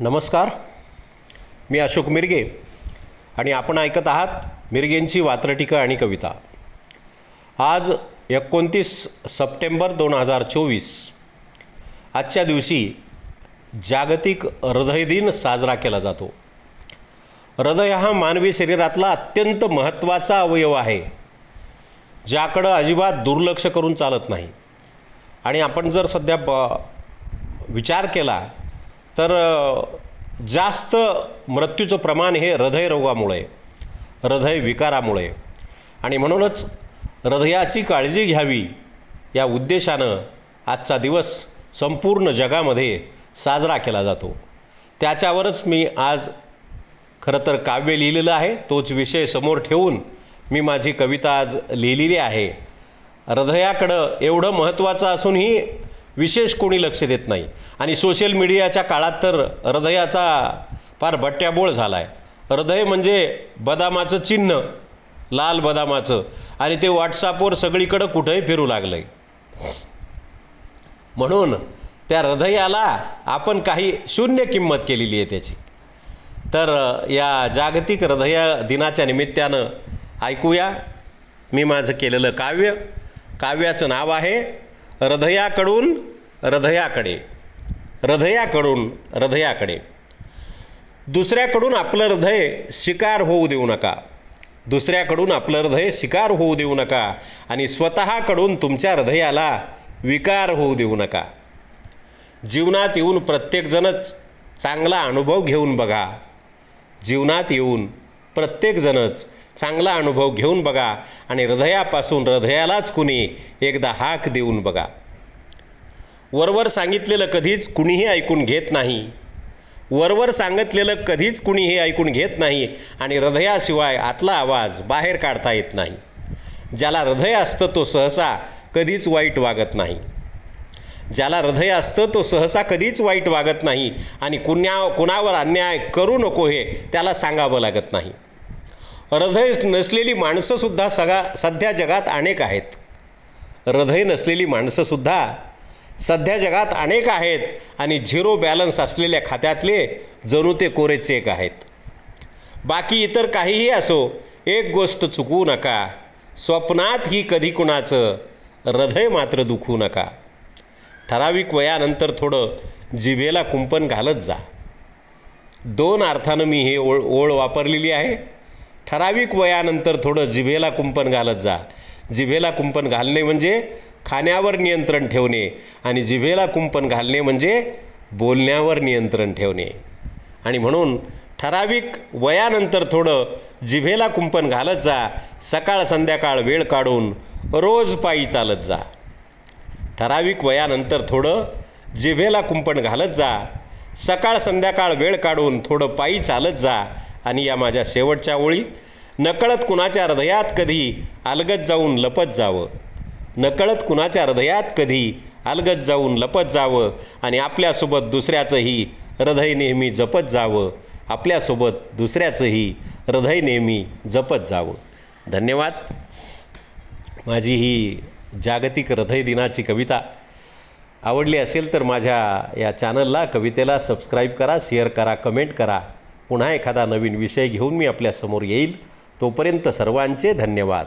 नमस्कार. मी अशोक मिरगे आणि आपण ऐकत आहात मिरगेंची वात्रटिका आणि कविता. आज एकोणतीस सप्टेंबर दोन हजार चोवीस. आजच्या दिवशी जागतिक हृदय दिन साजरा केला जातो. हृदय हा मानवी शरीरातला अत्यंत महत्त्वाचा अवयव आहे ज्याकडं अजिबात दुर्लक्ष करून चालत नाही. आणि आपण जर सध्या ब विचार केला तर जास्त मृत्यूचं प्रमाण हे हृदयरोगामुळे हृदय विकारामुळे आणि म्हणूनच हृदयाची काळजी घ्यावी या उद्देशानं आजचा दिवस संपूर्ण जगामध्ये साजरा केला जातो. त्याच्यावरच मी आज खरं तर काव्य लिहिलेलं आहे. तोच विषय समोर ठेवून मी माझी कविता आज लिहिलेली आहे. हृदयाकडं एवढं महत्त्वाचं असूनही विशेष कोणी लक्ष देत नाही. आणि सोशल मीडियाच्या काळात तर हृदयाचा फार भट्ट्याबोळ झाला आहे हृदय म्हणजे बदामाचं चिन्ह लाल बदामाचं. आणि ते व्हॉट्सअपवर सगळीकडं कुठंही फिरू लागलं आहे म्हणून त्या हृदयाला आपण काही शून्य किंमत केलेली आहे त्याची. तर या जागतिक हृदय दिनाच्या निमित्तानं ऐकूया. मी माझं केलेलं काव्य. काव्याचं नाव आहे हृदयाकडून हृदयाकडे. हृदयाकडून हृदयाकडे. दुसऱ्याकडून आपलं हृदय शिकार होऊ देऊ नका. दुसऱ्याकडून आपलं हृदय शिकार होऊ देऊ नका आणि स्वतःकडून तुमच्या हृदयाला विकार होऊ देऊ नका. जीवनात येऊन प्रत्येकजणच चांगला अनुभव घेऊन बघा. जीवनात येऊन प्रत्येकजणच चांगला अनुभव घेऊन बघा आणि हृदयापासून हृदयालाच कुणी एकदा हाक देऊन बघा. वरवर सांगितलेलं कधीच कुणीही ऐकून घेत नाही. वरवर सांगितलेलं कधीच कुणीही ऐकून घेत नाही आणि हृदयाशिवाय आतला आवाज बाहेर काढता येत नाही. ज्याला हृदय असतं तो सहसा कधीच वाईट वागत नाही. ज्याला हृदय असतं तो सहसा कधीच वाईट वागत नाही आणि कुण्या कुणावर अन्याय करू नको हे त्याला सांगावं लागत नाही. हृदय नसलेली माणसंसुद्धा सगा सध्या जगात अनेक आहेत. हृदय नसलेली माणसंसुद्धा सध्या जगात अनेक आहेत आणि झिरो बॅलन्स असलेल्या खात्यातले जणू ते कोरे चेक आहेत. बाकी इतर काहीही असो एक गोष्ट चुकवू नका. स्वप्नात ही कधी कुणाचं हृदय मात्र दुखू नका. ठराविक वयानंतर थोडं जिभेला कुंपण घालत जा. दोन अर्थानं मी हे ओळ ओळ वापरलेली आहे. ठराविक वयानंतर थोडं जिभेला कुंपण घालत जा. जिभेला कुंपण घालणे म्हणजे खाण्यावर नियंत्रण ठेवणे आणि जिभेला कुंपण घालणे म्हणजे बोलण्यावर नियंत्रण ठेवणे. आणि म्हणून ठराविक वयानंतर थोडं जिभेला कुंपण घालत जा. सकाळ संध्याकाळ वेळ काढून रोज पायी चालत जा. ठराविक वयानंतर थोडं जिभेला कुंपण घालत जा. सकाळ संध्याकाळ वेळ काढून थोडं पायी चालत जा. आणि या माझ्या शेवटच्या ओळी. नकळत कुणाच्या हृदयात कधी अलगत जाऊन लपत जावं? नकळत कुणाच्या हृदयात कधी अलगत जाऊन लपत जावं? आणि आपल्यासोबत दुसऱ्याचंही हृदय नेहमी जपत जावं? आपल्यासोबत दुसऱ्याचंही हृदय नेहमी जपत जावं. धन्यवाद. माझी ही जागतिक हृदय दिनाची कविता आवडली असेल तर माझ्या या चॅनलला कवितेला सबस्क्राईब करा शेअर करा कमेंट करा. पुन्हा एखादा नवीन विषय घेऊन मी आपल्यासमोर येईल. तोपर्यंत सर्वांचे धन्यवाद.